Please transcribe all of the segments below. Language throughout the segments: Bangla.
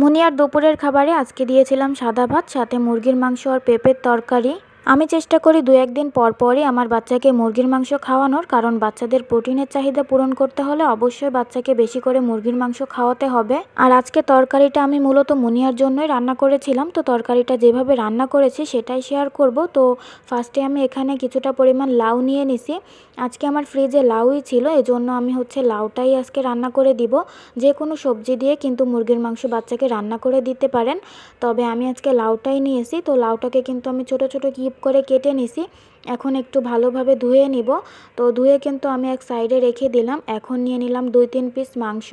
মুনিয়ার দুপুরের খাবারে আজকে দিয়েছিলাম সাদা ভাত সাথে মুরগির মাংস আর পেঁপের তরকারি। আমি চেষ্টা করি দু একদিন পর পরই আমার বাচ্চাকে মুরগির মাংস খাওয়ানোর, কারণ বাচ্চাদের প্রোটিনের চাহিদা পূরণ করতে হলে অবশ্যই বাচ্চাকে বেশি করে মুরগির মাংস খাওয়াতে হবে। আর আজকে তরকারিটা আমি মূলত মুনিয়ার জন্যই রান্না করেছিলাম, তো তরকারিটা যেভাবে রান্না করেছি সেটাই শেয়ার করব। তো ফার্স্টে আমি এখানে কিছুটা পরিমাণ লাউ নিয়ে নিছি। আজকে আমার ফ্রিজে লাউই ছিল, এজন্য আমি হচ্ছে লাউটাই আজকে রান্না করে দিব। যে কোনো সবজি দিয়ে কিন্তু মুরগির মাংস বাচ্চাকে রান্না করে দিতে পারেন। তবে আমি আজকে লাউটাই নিয়েছি, তো লাউটাকে কিন্তু আমি ছোট ছোট কিপ করে কেটে নিছি। এখন একটু ভালোভাবে ধুয়ে নিব। তো ধুয়ে কিন্তু আমি এক সাইডে রেখে দিলাম। এখন নিয়ে নিলাম দুই তিন পিস মাংস।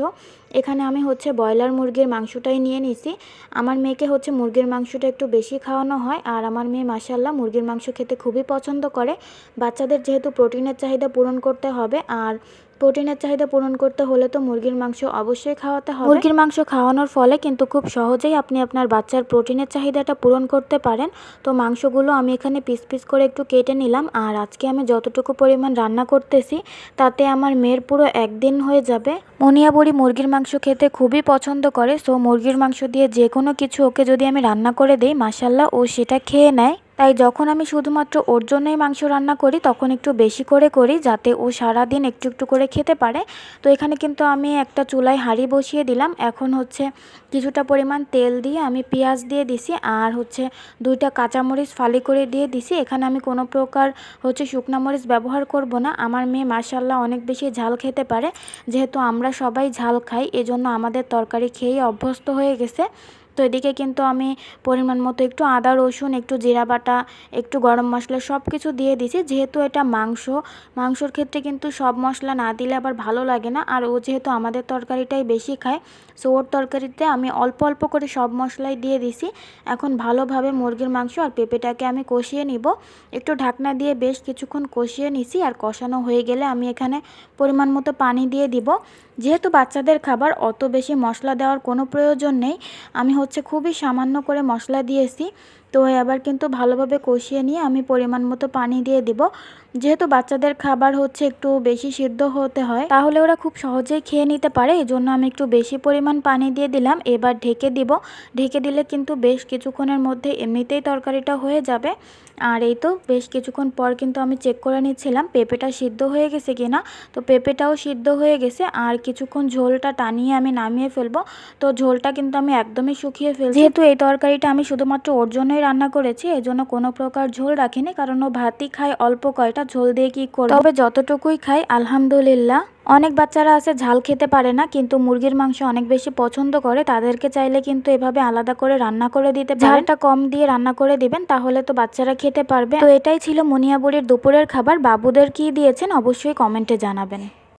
এখানে আমি হচ্ছে ব্রয়লার মুরগির মাংসটাই নিয়ে নিছি। আমার মেয়েকে হচ্ছে মুরগির মাংসটা একটু বেশি খাওয়ানো হয়। আর আমার মেয়ে মাসাল্লাহ মুরগির মাংস খেতে খুবই পছন্দ করে। বাচ্চাদের যেহেতু প্রোটিনের চাহিদা পূরণ করতে হবে। আর প্রোটিনের চাহিদা পূরণ করতে হলে তো মুরগির মাংস অবশ্যই খাওয়াতে হবে। মুরগির মাংস খাওয়ানোর ফলে কিন্তু খুব সহজেই আপনি আপনার বাচ্চার প্রোটিনের চাহিদাটা পূরণ করতে পারেন। তো মাংসগুলো আমি এখানে পিস পিস করে একটু কেটে নিলাম। আর আজকে আমি যতটুকু পরিমাণ রান্না করতেছি, তাতে আমার মেয়ের পুরো একদিন হয়ে যাবে। মনিয়া বুড়ি মুরগির মাংস খেতে খুবই পছন্দ করে। সো মুরগির মাংস দিয়ে যে কোনো কিছু ওকে যদি আমি রান্না করে দিই মাসাল্লাহ ও সেটা খেয়ে নেয়। তাই যখন আমি শুধুমাত্র ওর জন্যই মাংস রান্না করি, তখন একটু বেশি করে করি যাতে ও সারা দিন একটু একটু করে খেতে পারে। তো এখানে কিন্তু আমি একটা চুলায় হাঁড়ি বসিয়ে দিলাম। এখন হচ্ছে কিছুটা পরিমাণ তেল দিয়ে আমি পেঁয়াজ দিয়ে দিছি আর হচ্ছে দুইটা কাঁচামরিচ ফালি করে দিয়ে দিছি। এখানে আমি কোনো প্রকার হচ্ছে শুকনা মরিচ ব্যবহার করব না। আমার মেয়ে মাসাল্লাহ অনেক বেশি ঝাল খেতে পারে। যেহেতু আমরা সবাই ঝাল খাই, এজন্য আমাদের তরকারি খেয়েই অভ্যস্ত হয়ে গেছে। তো এদিকে কিন্তু আমি পরিমাণ মতো একটু আদা, রসুন, একটু জিরা বাটা, একটু গরম মশলা সব কিছু দিয়ে দিছি যেহেতু এটা মাংস, মাংসর ক্ষেত্রে কিন্তু সব মশলা না দিলে আবার ভালো লাগে না। আর ও যেহেতু আমাদের তরকারিটাই বেশি খায় সো ওর তরকারিতে আমি অল্প অল্প করে সব মশলাই দিয়ে দিছি। এখন ভালোভাবে মুরগির মাংস আর পেঁপেটাকে আমি কষিয়ে নিব। একটু ঢাকনা দিয়ে বেশ কিছুক্ষণ কষিয়ে নিছি আর কষানো হয়ে গেলে আমি এখানে পরিমাণ মতো পানি দিয়ে দিব। যেহেতু বাচ্চাদের খাবার অত বেশি মশলা দেওয়ার কোনো প্রয়োজন নেই, আমি হচ্ছে খুবই সামান্য করে মশলা দিয়েছি। তো এবার কিন্তু ভালোভাবে কষিয়ে নিয়ে আমি পরিমাণ মতো পানি দিয়ে দিব। যেহেতু বাচ্চাদের খাবার হচ্ছে একটু বেশি সিদ্ধ হতে হয়, তাহলে ওরা খুব সহজেই খেয়ে নিতে পারে। এই জন্য আমি একটু বেশি পরিমাণ পানি দিয়ে দিলাম। এবার ঢেকে দিব। ঢেকে দিলে কিন্তু বেশ কিছুক্ষণের মধ্যে এমনিতেই তরকারিটা হয়ে যাবে। আর এই তো বেশ কিছুক্ষণ পর কিন্তু আমি চেক করে নিচ্ছিলাম, পেঁপেটা সিদ্ধ হয়ে গেছে কিনা। তো পেঁপেটাও সিদ্ধ হয়ে গেছে। আর কিছুক্ষণ ঝোলটা টানিয়ে আমি নামিয়ে ফেলব। তো ঝোলটা কিন্তু আমি একদমই শুকিয়ে ফেলছি। যেহেতু এই তরকারিটা আমি শুধুমাত্র ওর জন্যই রান্না করেছি এই জন্য কোনো প্রকার ঝোল রাখিনি। কারণ ও ভাতই খায় অল্প কয়টা ঝোল দিয়ে কি করব? তবে যতটুকুই খাই, আলহামদুলিল্লাহ। অনেক বাচ্চারা আছে, ঝাল খেতে পারে না, কিন্তু মুরগির মাংস অনেক বেশি পছন্দ করে। তাদেরকে চাইলে কিন্তু এভাবে আলাদা করে রান্না করে দিতে ঝালটা কম দিয়ে রান্না করে দিবেন, তাহলে তো বাচ্চারা খেতে পারবে। তো এটাই ছিল মুনিয়াবুড়ির দুপুরের খাবার। বাবুদের কি দিয়েছেন, অবশ্যই কমেন্টে জানাবেন।